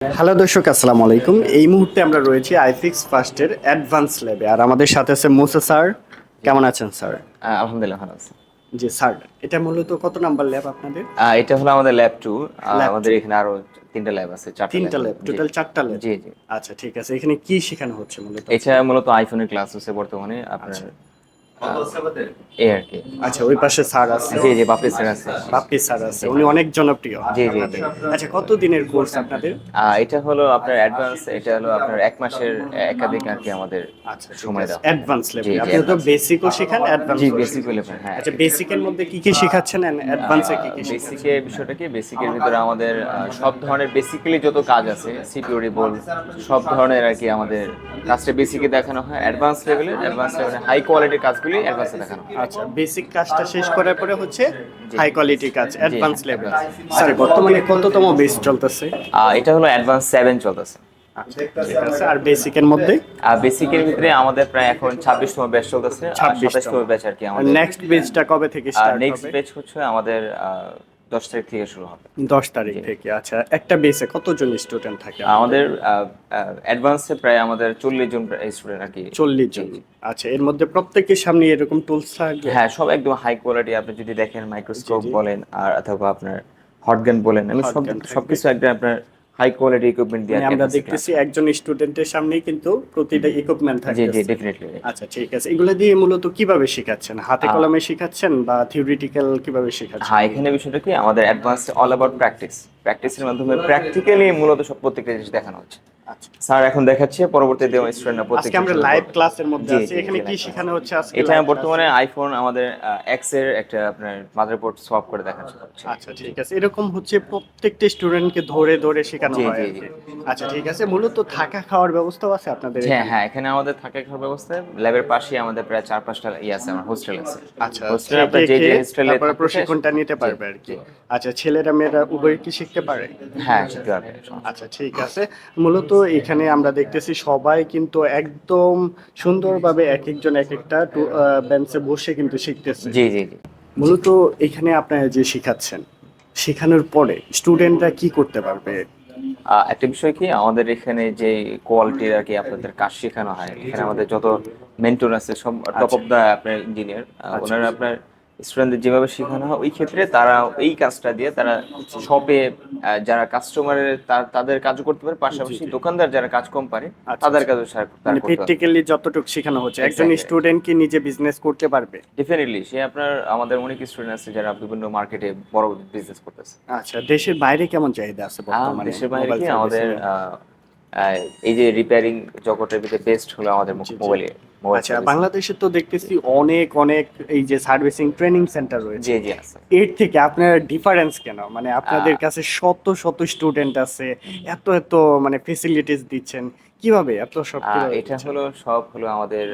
Hello দর্শক আসসালামু আলাইকুম। এই মুহূর্তে আমরা রয়েছি আইফিক্স ফার্স্টের অ্যাডভান্স ল্যাবে আর আমাদের সাথে আছে মুসা স্যার। কেমন আছেন স্যার? আলহামদুলিল্লাহ ভালো আছি। জি স্যার এটা মূলত কত নাম্বার ল্যাব আপনাদের? এটা হলো আমাদের ল্যাব টু। আমাদের এখানে আরও তিনটা ল্যাব আছে চারটা তিনটা ল্যাব। টোটাল চারটা ল্যাব। জি জি। আচ্ছা ঠিক আছে। এখানে কি শেখানো হচ্ছে মূলত? এটা মূলত আইফোনের ক্লাস হচ্ছে বর্তমানে। আপনার এই আর কি। আচ্ছা ওই পাশে স্যার আছে। জি জি বাপি স্যার আছে। বাপ্পি স্যার আছে উনি অনেক জনপ্রিয় জি, জি, আচ্ছা কত দিনের কোর্স আপনাদের? এটা হলো আপনার অ্যাডভান্স এটা হলো আপনার এক মাসের একাধিক আর কি আমাদের আচ্ছা সময় দেওয়া। অ্যাডভান্স লেভেল আপনি তো বেসিকও শেখান অ্যাডভান্স জি বেসিক লেভেল হ্যাঁ। আচ্ছা বেসিকের মধ্যে কি কি শেখাচ্ছেন অ্যাডভান্সে কি কি? বেসিকের বিষয়টা কি? বেসিকের ভিতরে আমাদের সব ধরনের বেসিক্যালি যত কাজ আছে সিকিউরিটি বল সব ধরনের আর কি আমাদের কাজটা বেসিকে দেখানো হয়। অ্যাডভান্স লেভেলে অ্যাডভান্স লেভেলে হাই কোয়ালিটির কাজগুলি অ্যাডভান্সে দেখানো আচ্ছা বেসিক কাজটা শেষ করার পরে হচ্ছে হাই কোয়ালিটি কাজ অ্যাডভান্স লেভেল স্যার বর্তমানে কততম বেস চলতেছে? এটা হলো অ্যাডভান্স সেভেন চলতেছে। আচ্ছা। আর বেসিকের মধ্যে? আর বেসিকের ভিতরে আমাদের প্রায় এখন ছাব্বিশতম ব্যাচ চলতেছে। আর 26 তম। ব্যাচ আর কি আমাদের। নেক্সট ব্যাচটা কবে থেকে স্টার্ট হবে? নেক্সট ব্যাচ হচ্ছে আমাদের দশ তারিখ থেকে শুরু হবে। দশ তারিখ থেকে আচ্ছা একটা বেসে কতজন স্টুডেন্ট থাকে? আমাদের অ্যাডভান্সে প্রায় আমাদের চল্লিশ জন স্টুডেন্ট আর কি। চল্লিশ জন। আচ্ছা এর মধ্যে প্রত্যেকের সামনে এরকম টুলস থাকবে? হ্যাঁ সব একদম হাই কোয়ালিটি আপনি যদি দেখেন মাইক্রোস্কোপ বলেন আর অথবা আপনার হটগান বলেন আমি সব সবকিছু একদম আপনার হাই কোয়ালিটি ইকুইপমেন্ট দিয়ে আমরা দেখতেছি একজন স্টুডেন্টের সামনেই কিন্তু প্রতিটা ইকুইপমেন্ট থাকে জি জি ডেফিনেটলি আচ্ছা ঠিক আছে। এগুলো দিয়ে মূলত কীভাবে শেখাচ্ছেন? হাতে কলমে শেখাচ্ছেন বা থিওরিটিক্যাল কীভাবে শেখাচ্ছেন? হ্যাঁ এখানে বিষয়টা কি? আমাদের অ্যাডভান্স অল অ্যাবাউট প্র্যাকটিস প্র্যাকটিসের মাধ্যমে প্র্যাকটিক্যালি মূলত সব প্রত্যেকটা জিনিস দেখানো হচ্ছে। স্যার এখন দেখাচ্ছে পরবর্তীতে স্টুডেন্টরা আজকে আমরা লাইভ ক্লাসের মধ্যে আছি। এখানে কি শেখানো হচ্ছে আজকে এটা বর্তমানে আইফোন আমাদের এক্সের একটা আপনার মাদারবোর্ড সোয়াপ করে দেখাচ্ছে। আচ্ছা ঠিক আছে। এরকম হচ্ছে প্রত্যেকটা স্টুডেন্টকে ধরে ধরে শেখানো হয়। আচ্ছা ঠিক আছে। মূলত থাকা খাওয়ার ব্যবস্থাও আছে আপনাদের হ্যাঁ হ্যাঁ এখানে আমাদের থাকা খাওয়ার ব্যবস্থা। ল্যাবের পাশেই আমাদের প্রায় চার পাঁচটা ইয়ে আছে আমার হোস্টেল আছে। আচ্ছা হোস্টেলে আপনার যে যে হোস্টেলে প্রশিক্ষণটা নিতে পারবে আর কি। আচ্ছা ছেলেরা মেয়েরা উভয় কি শিখতে পারে? হ্যাঁ শিখতে পারবে আচ্ছা ঠিক আছে। মূলত এখানে আমরা দেখতেছি সবাই কিন্তু একদম সুন্দরভাবে এক একজন এক একটা বেঞ্চে বসে কিন্তু শিখতেছে। জি জি জি। মূলত এখানে আপনারা যে শিখাচ্ছেন শেখানোর পরে স্টুডেন্টরা কি করতে পারবে? একটা বিষয় কি আমাদের এখানে যে কোয়ালিটির আর কি আপনাদের কাজ শেখানো হয় এখানে আমাদের যত মেন্টর আছে সব টপ অফ দা আপনার ইঞ্জিনিয়ার ওনারা আপনার স্টুডেন্টদের যেভাবে শেখানো হয় ওই ক্ষেত্রে তারা এই কাজটা দিয়ে তারা শপে যারা কাস্টমারের তাদের কাজও করতে পারে পাশাপাশি দোকানদার যারা কাজ কম পারে তাদের কাজও মানে প্র্যাকটিক্যালি যতটুকু শেখানো হচ্ছে একজন স্টুডেন্ট কি নিজে বিজনেস করতে পারবে? ডেফিনেটলি সে আপনার আমাদের অনেক স্টুডেন্ট আছে যারা বিভিন্ন মার্কেটে বড় বিজনেস করতেছে। আচ্ছা দেশের বাইরে কেমন চাহিদা আছে বর্তমানে দেশের বাইরে কি আমাদের এই যে রিপেয়ারিং জগতের ভিতরে বেস্ট হলো আমাদের। মোবাইলে আচ্ছা বাংলাদেশে তো দেখতেছি অনেক অনেক এই যে সার্ভিসিং ট্রেনিং সেন্টার রয়েছে। জি জি এর থেকে আপনার ডিফারেন্স কেন? মানে আপনাদের কাছে শত শত স্টুডেন্ট আছে এত এত মানে ফেসিলিটিস দিচ্ছেন কীভাবে এত সব এটা হলো সব হলো আমাদের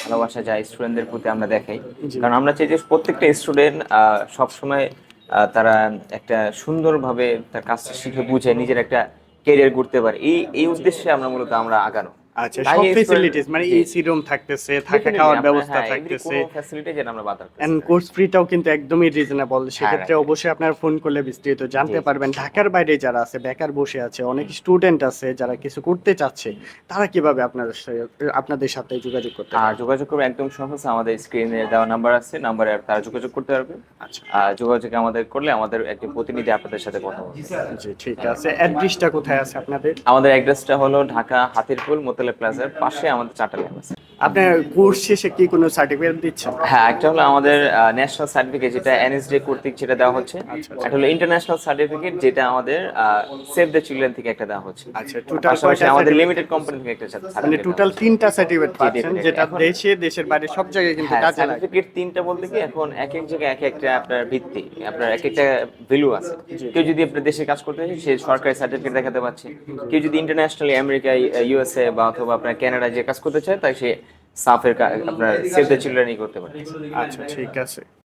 ভালোবাসা যা স্টুডেন্টদের প্রতি আমরা দেখাই। কারণ আমরা চাই যে প্রত্যেকটা স্টুডেন্ট সব সময় তারা একটা সুন্দরভাবে তার কাজটা শিখে বুঝে নিজের একটা ক্যারিয়ার করতে পারে। এই এই উদ্দেশ্যে আমরা মূলত আমরা আগানো। আচ্ছা সব student- মানে এসি রুম থাকতেছে থাকা খাওয়ার ব্যবস্থা থাকতেছে। ফ্যাসিলিটি যেটা আমরা বাদ রাখতেছি এন্ড কোর্স ফ্রিটাও কিন্তু একদমই রিজনেবল সেক্ষেত্রে অবশ্যই আপনার ফোন করলে বিস্তারিত জানতে পারবেন। ঢাকার বাইরে যারা আছে বেকার বসে আছে অনেক স্টুডেন্ট আছে যারা কিছু করতে চাচ্ছে তারা কীভাবে আপনার আপনাদের সাথে যোগাযোগ করতে আর যোগাযোগ করবে একদম সহজ। আমাদের স্ক্রিনে দেওয়া নাম্বার আছে নাম্বারে তারা যোগাযোগ করতে পারবে। আচ্ছা। আর যোগাযোগ আমাদের করলে আমাদের একজন প্রতিনিধি আপনাদের সাথে কথা বলবে। জি ঠিক আছে। অ্যাড্রেসটা কোথায় আছে আপনাদের? আমাদের অ্যাড্রেসটা হলো ঢাকা হাতিরপুল মোতালে প্লাজার পাশে আমাদের চারটা আছে। আপনার কোর্স শেষে কি কোনো সার্টিফিকেট দিচ্ছেন? হ্যাঁ একটা হলো আমাদের ন্যাশনাল সার্টিফিকেট যেটা এনএসডি কর্তৃক যেটা দেওয়া হচ্ছে। আচ্ছা, একটা হলো ইন্টারন্যাশনাল সার্টিফিকেট যেটা আমাদের সেভ দ্য চিলড্রেন থেকে একটা দেওয়া হচ্ছে। আচ্ছা টোটাল আমাদের লিমিটেড কোম্পানি থেকে একটা মানে টোটাল তিনটা সার্টিফিকেট পাচ্ছেন যেটা দেশে দেশের বাইরে সব জায়গায় কিন্তু হ্যাঁ কাজে লাগে। সার্টিফিকেট তিনটা বলতে কি এখন এক এক জায়গায় এক একটা আপনার ভিত্তি আপনার এক একটা ভ্যালু আছে। কেউ যদি আপনার দেশে কাজ করতে চায় সে সরকারি সার্টিফিকেট দেখাতে পারছে। কেউ যদি ইন্টারন্যাশনালি আমেরিকা ইউএসএ বা অথবা আপনার কানাডা যে কাজ করতে চায় তাই সে সাফের আপনার সেভ দ্য চিলড্রেনই করতে পারেন। আচ্ছা। ঠিক আছে।